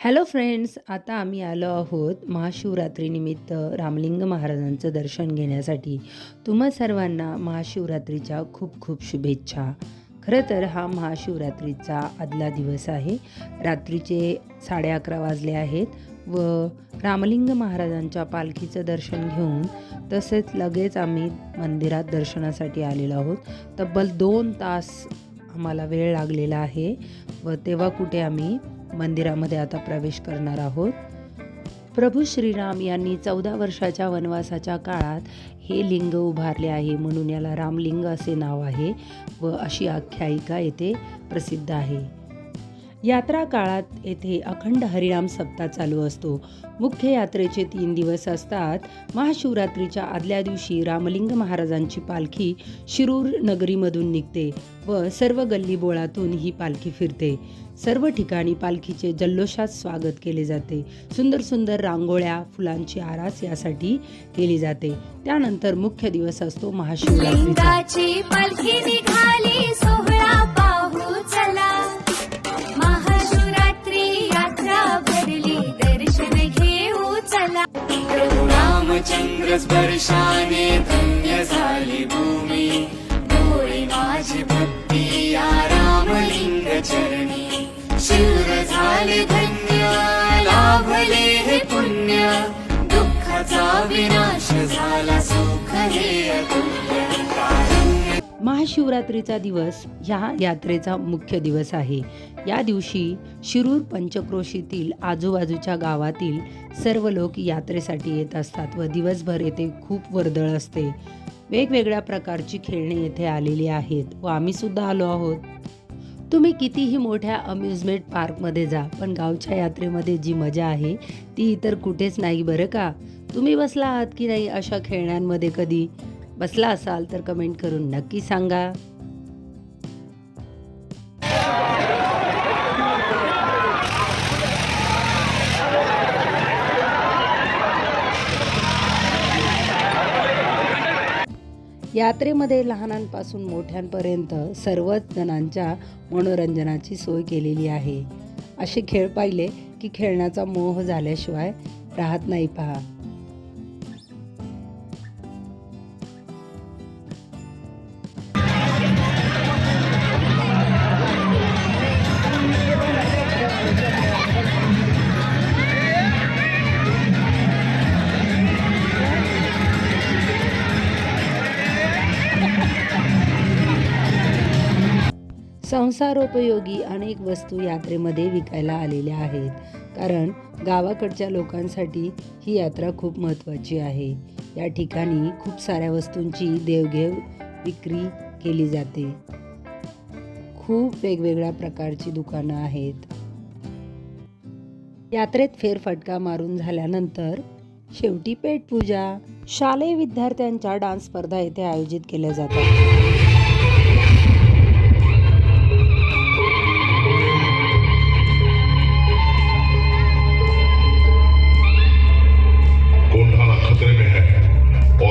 Hello friends आता आम्ही आलो आहोत महाशिवरात्रीनिमित्त रामलिंग महाराजांचं दर्शन घेण्यासाठी. तुम्हा सर्वांना महाशिवरात्रीच्या खूप खूप शुभेच्छा. खरं तर हा महाशिवरात्रीचा आदला दिवस आहे. रात्रीचे साडे अकरा वाजले आहेत व रामलिंग महाराजांच्या पालखीचं दर्शन घेऊन तसेच लगेच आम्ही मंदिरात दर्शनासाठी आलेलो आहोत. तब्बल दोन तास आम्हाला वेळ लागलेला आहे व तेव्हा कुठे आम्ही मंदिरामध्ये आता प्रवेश करणार आहोत. प्रभू श्रीराम यांनी चौदा वर्षाच्या वनवासाच्या काळात हे लिंग उभारले आहे म्हणून याला रामलिंग असे नाव आहे व अशी आख्यायिका येथे प्रसिद्ध आहे. यात्रा काळात येथे अखंड हरिनाम सप्ताह चालू असतो. मुख्य यात्रेचे तीन दिवस असतात. महाशिवरात्रीच्या आदल्या दिवशी रामलिंग महाराजांची पालखी शिरूर नगरीमधून निघते व सर्व गल्लीबोळातून ही पालखी फिरते. सर्व ठिकाणी पालखीचे जल्लोषात स्वागत केले जाते. सुंदर सुंदर रांगोळ्या फुलांची आरास यासाठी केली जाते. त्यानंतर मुख्य दिवस असतो महाशिवरात्रीचा. चंद्रस स्पर्शाने धन्य झाली भूमी. डोळी माझी भक्ती या रामलिंग चरणी. शिवर झाले धन्य लाभले हे पुण्य. दुःखाचा विनाश महाशिवरात्रीचा दिवस ह्या यात्रेचा मुख्य दिवस आहे. या दिवशी शिरूर पंचक्रोशीतील आजूबाजूच्या गावातील सर्व लोक यात्रेसाठी येत असतात व दिवसभर येथे खूप वर्दळ असते. वेगवेगळ्या प्रकारची खेळणी येथे आलेली आहेत व आम्हीसुद्धा आलो आहोत. तुम्ही कितीही मोठ्या अम्युजमेंट पार्कमध्ये जा पण गावच्या यात्रेमध्ये जी मजा आहे ती इतर कुठेच नाही बरं का? तुम्ही बसला आहात की नाही अशा खेळण्यांमध्ये कधी? बसला असाल तर कमेंट करून नक्की सांगा. यात्रेमध्ये लहानांपासून मोठ्यांपर्यंत सर्वच जणांच्या मनोरंजनाची सोय केलेली आहे. असे खेळ पाहिले की खेळण्याचा मोह झाल्याशिवाय राहत नाही पहा. संसारोपयोगी अनेक वस्तू यात्रेमध्ये विकायला आलेल्या आहेत. कारण गावाकडच्या लोकांसाठी ही यात्रा खूप महत्त्वाची आहे. या ठिकाणी खूप साऱ्या वस्तूंची देवघेव विक्री केली जाते. खूप वेगवेगळ्या प्रकारची दुकानं आहेत. यात्रेत फेरफटका मारून झाल्यानंतर शेवटी पेटपूजा शालेय विद्यार्थ्यांच्या डान्स स्पर्धा येथे आयोजित केल्या जातात.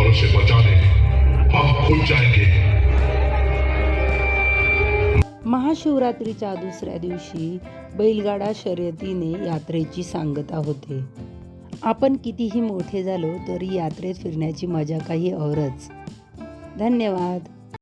और उसे बचाने हम खुद जाएंगे महाशिवरात्रीच्या दुसऱ्या दिवशी बैलगाडा शर्यतीने यात्रेची सांगता होते. आपण कितीही मोठे झालो तरी यात्रेत फिरण्याची मजा काही औरच. धन्यवाद.